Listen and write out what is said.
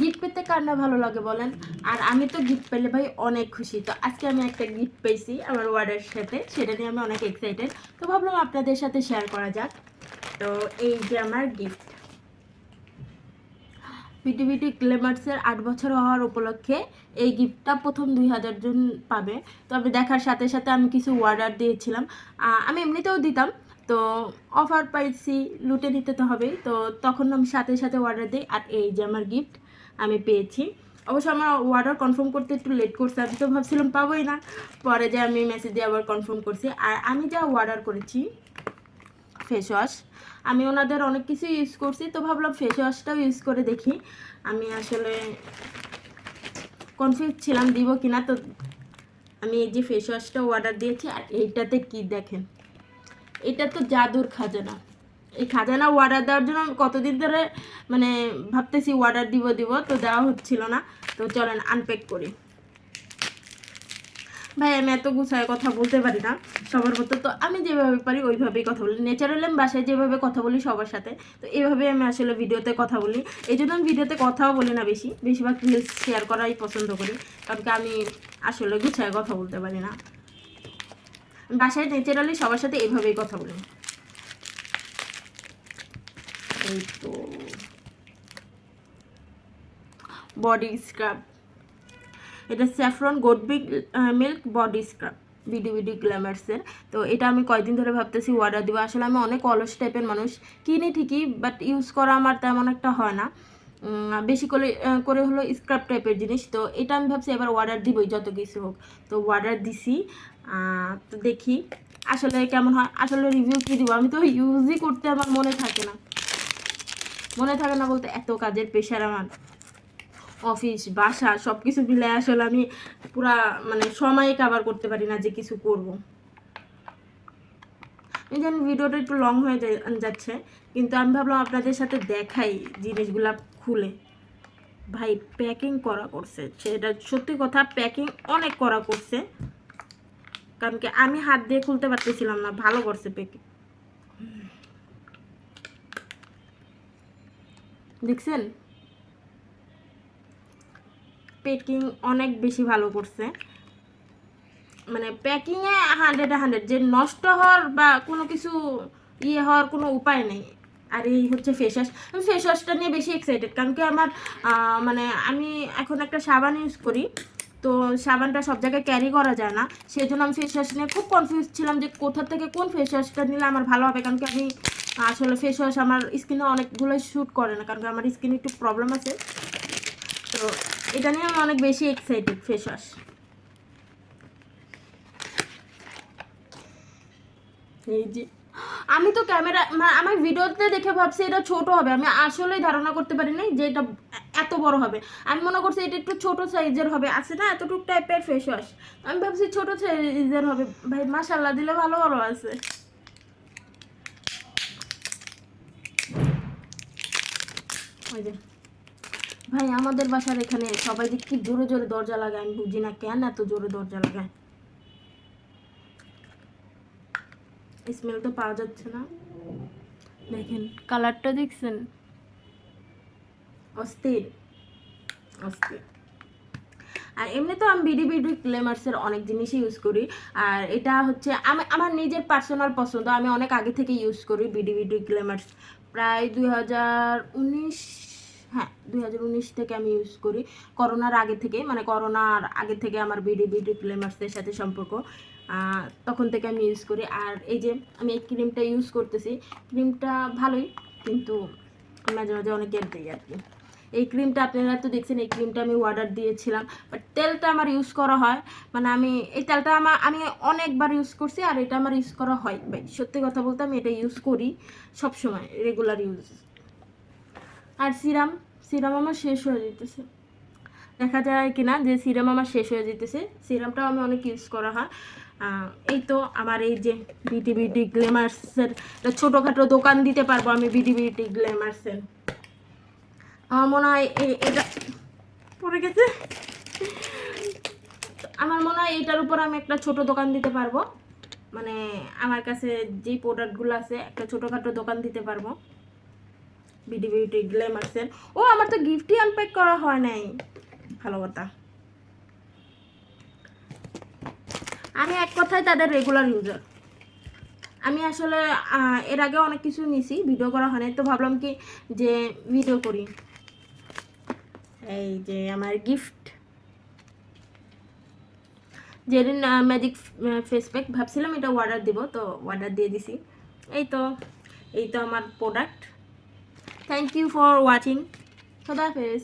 Gift পেতে কার না ভালো লাগে বলেন? আর আমি তো গিফট পেলে ভাই অনেক খুশি। তো আজকে আমি একটা গিফট পেয়েছি আমার ওয়ার্ডের সাথে, সেটা নিয়ে আমি অনেক এক্সাইটেড তো ভাবলাম আপনাদের সাথে শেয়ার করা যাক। তো এই যে আমার গিফট পিটিভিটি বিটি ক্লেমার্সের আট বছর হওয়ার উপলক্ষে এই গিফটটা প্রথম দুই হাজার জন পাবে। তবে দেখার সাথে সাথে আমি কিছু অর্ডার দিয়েছিলাম। আমি এমনিতেও দিতাম। তো অফার পাইছি, লুটে নিতে তো হবেই। তো তখন আমি সাথে সাথে অর্ডার দিই। আর এই যে আমার গিফট আমি পেয়েছি। অবশ্য আমার অর্ডার কনফার্ম করতে একটু লেট করছে, আমি তো ভাবছিলাম পাবোই না। পরে যে আমি মেসেজ দিয়ে আবার কনফার্ম করছি। আর আমি যা অর্ডার করেছি ফেস ওয়াশ আমি ওনাদের অনেক কিছু ইউজ করছি, তো ভাবলাম ফেস ওয়াশটাও ইউজ করে দেখি। আমি আসলে কনফিউজ ছিলাম, দিব কিনা তো আমি এই যে ফেস ওয়াশটা অর্ডার দিয়েছি, আর এইটাতে কি দেখেন? এটা তো জাদুর খাজানা। এই খাজানা অর্ডার দেওয়ার জন্য কতদিন ধরে মানে ভাবতেছি অর্ডার দিব দিব, তো দেওয়া হচ্ছিল না। তো চলেন আনপ্যাক করি। ভাই, আমি এত গুছায় কথা বলতে পারি না, সবার মতো। তো আমি যেভাবে পারি, ওইভাবেই কথা বলি। ন্যাচারাল আমি বাসায় যেভাবে কথা বলি, সবার সাথে। তো এইভাবেই আমি আসলে ভিডিওতে কথা বলি। এই জন্য আমি ভিডিওতে কথাও বলি না বেশি। বেশিরভাগ রিলস শেয়ার করাই পছন্দ করি। কারণ কি আমি আসলে গুছায় কথা বলতে পারি না। বাসায় ন্যাচারালি সবার সাথে এইভাবেই কথা বলি। এই তো বডি স্ক্রাব এটা saffron gold milk body scrub BD BD গ্ল্যামার্সের তো এটা আমি কয়দিন ধরে ভাবতেছি অর্ডার দিব। আসলে আমি অনেক অলস টাইপের মানুষ। কিনি ঠিকই বাট ইউজ করা আমার তেমন একটা হয় না। বেশি করে করে হলো স্ক্রাব টাইপের জিনিস। তো এটা আমি ভাবছি এবার অর্ডার দিবই, যত কিছু হোক। তো অর্ডার দিছি। তো দেখি আসলে কেমন হয়। আসলে রিভিউ কী দিব? আমি তো ইউজই করতে আমার মনে থাকে না। মনে থাকে না বলতে এত কাজের প্রেশার আমার। অফিস বাসা সব কিছু মিলে আসলে আমি পুরা মানে সময় কাভার করতে পারি না যে কিছু করব। আমি জানি ভিডিওটা একটু লং হয়ে যাচ্ছে, কিন্তু আমি ভাবলাম আপনাদের সাথে দেখাই জিনিসগুলা খুলে। ভাই প্যাকিং করা করছে। সেটা সত্যি কথা প্যাকিং অনেক করা করছে। কারণ কি, আমি হাত দিয়ে খুলতে পারতেছিলাম না, ভালো করছে প্যাকিং দেখছেন? প্যাকিং অনেক বেশি ভালো করছে। মানে প্যাকিংয়ে হান্ড্রেড হান্ড্রেড যে নষ্ট হওয়ার বা কোনো কিছু ইয়ে হওয়ার কোনো উপায় নেই। আর এই হচ্ছে ফেস ওয়াশ আমি ফেস ওয়াশটা নিয়ে বেশি এক্সাইটেড কারণ কি আমার মানে আমি এখন একটা সাবান ইউজ করি, তো সাবানটা সব জায়গায় ক্যারি করা যায় না। সেই জন্য আমি ফেস ওয়াশ নিয়ে খুব কনফিউজ ছিলাম যে কোথা থেকে কোন ফেস ওয়াশটা নিলে আমার ভালো হবে, কারণ কি আমি আসলে ফেস ওয়াশ আমার স্কিনে অনেকগুলোই শ্যুট করে না, কারণ আমার স্কিনে একটু প্রবলেম আছে। তো এটা নিয়ে আমি অনেক বেশি এক্সাইটেড ফেস ওয়াশ এই যে, আমি তো ক্যামেরা আমার ভিডিওতে দেখে ভাবছি এটা ছোট হবে, আমি আসলেই ধারণা করতে পারি নাই যে এটা এত বড় হবে। আমি মনে করছি এটা একটু ছোট সাইজের হবে, আছে না? এতটুক টাইপের ফেস ওয়াশ আমি ভাবছি ছোট সাইজের হবে, ভাই মাসাল্লাহ দিলে ভালো ভালো আছে। ভাই, আমাদের বাসার এখানে সবাই যে কি জোরে জোরে দরজা লাগায়, আমি বুঝি না কেন এত জোরে দরজা লাগায়। স্মেল তো পাওয়া যাচ্ছে না। দেখেন কালারটা দেখছেন? অস্থির। অস্থির। আর এমনি তো আমি বিডি বিডি ক্লেমার্সের অনেক জিনিসই ইউজ করি। আর এটা হচ্ছে, আমি, আমার নিজের পার্সোনাল পছন্দ, আমি অনেক আগে থেকে ইউজ করি বিডি বিডি ক্লেমার্স। প্রায় দুই হাজার উনিশ হ্যাঁ দুই হাজার উনিশ থেকে আমি ইউজ করি। করোনার আগে থেকে মানে করোনার আগে থেকে আমার বিডি বিডি ক্লেমার্সের সাথে সম্পর্ক। তখন থেকে আমি ইউজ করি। আর এই যে আমি এই ক্রিমটা ইউজ করতেছি ক্রিমটা ভালোই, কিন্তু মাঝে মাঝে অনেক দিই আর কি। এই ক্রিমটা আপনারা তো দেখছেন, এই ক্রিমটা আমি অর্ডার দিয়েছিলাম। বাট তেলটা আমার ইউজ করা হয়। মানে আমি, এই তেলটা আমার, আমি অনেকবার ইউজ করছি আর এটা আমার ইউজ করা হয়। ভাই, সত্যি কথা বলতে আমি এটা ইউজ করি সব সময় রেগুলার ইউজ আর সিরাম সিরাম আমার শেষ হয়ে যেতেছে। দেখা যায় কিনা যে সিরাম আমার শেষ হয়ে যেতেছে। সিরামটাও আমি অনেক ইউজ করা হয়। এই তো আমার এই যে বিটি বিটি গ্লেমার্সের ছোটোখাটো দোকান দিতে পারব আমি বিটি বিটি গ্লেমার্সের আমার মনে হয় এটা গেছে। আমার মনে হয় এটার উপর আমি একটা ছোট দোকান দিতে পারব। মানে আমার কাছে যেই প্রোডাক্টগুলো আছে, একটা ছোটোখাটো দোকান দিতে পারব। বিডি বিউটি গ্ল্যামার্সের ও, আমার তো গিফটই আনপ্যাক করা হয় নাই। ভালো কথা। আমি এক কথায় তাদের রেগুলার ইউজার আমি আসলে এর আগে অনেক কিছু নিছি ভিডিও করা হয় নাই তো ভাবলাম কি যে ভিডিও করি। এই যে আমার গিফট যেদিন ম্যাজিক ফেস প্যাক ভাবছিলাম, এটা অর্ডার দিব, তো অর্ডার দিয়ে দিছি। এই তো এই তো আমার product thank you for watching খোদা হাফেজ।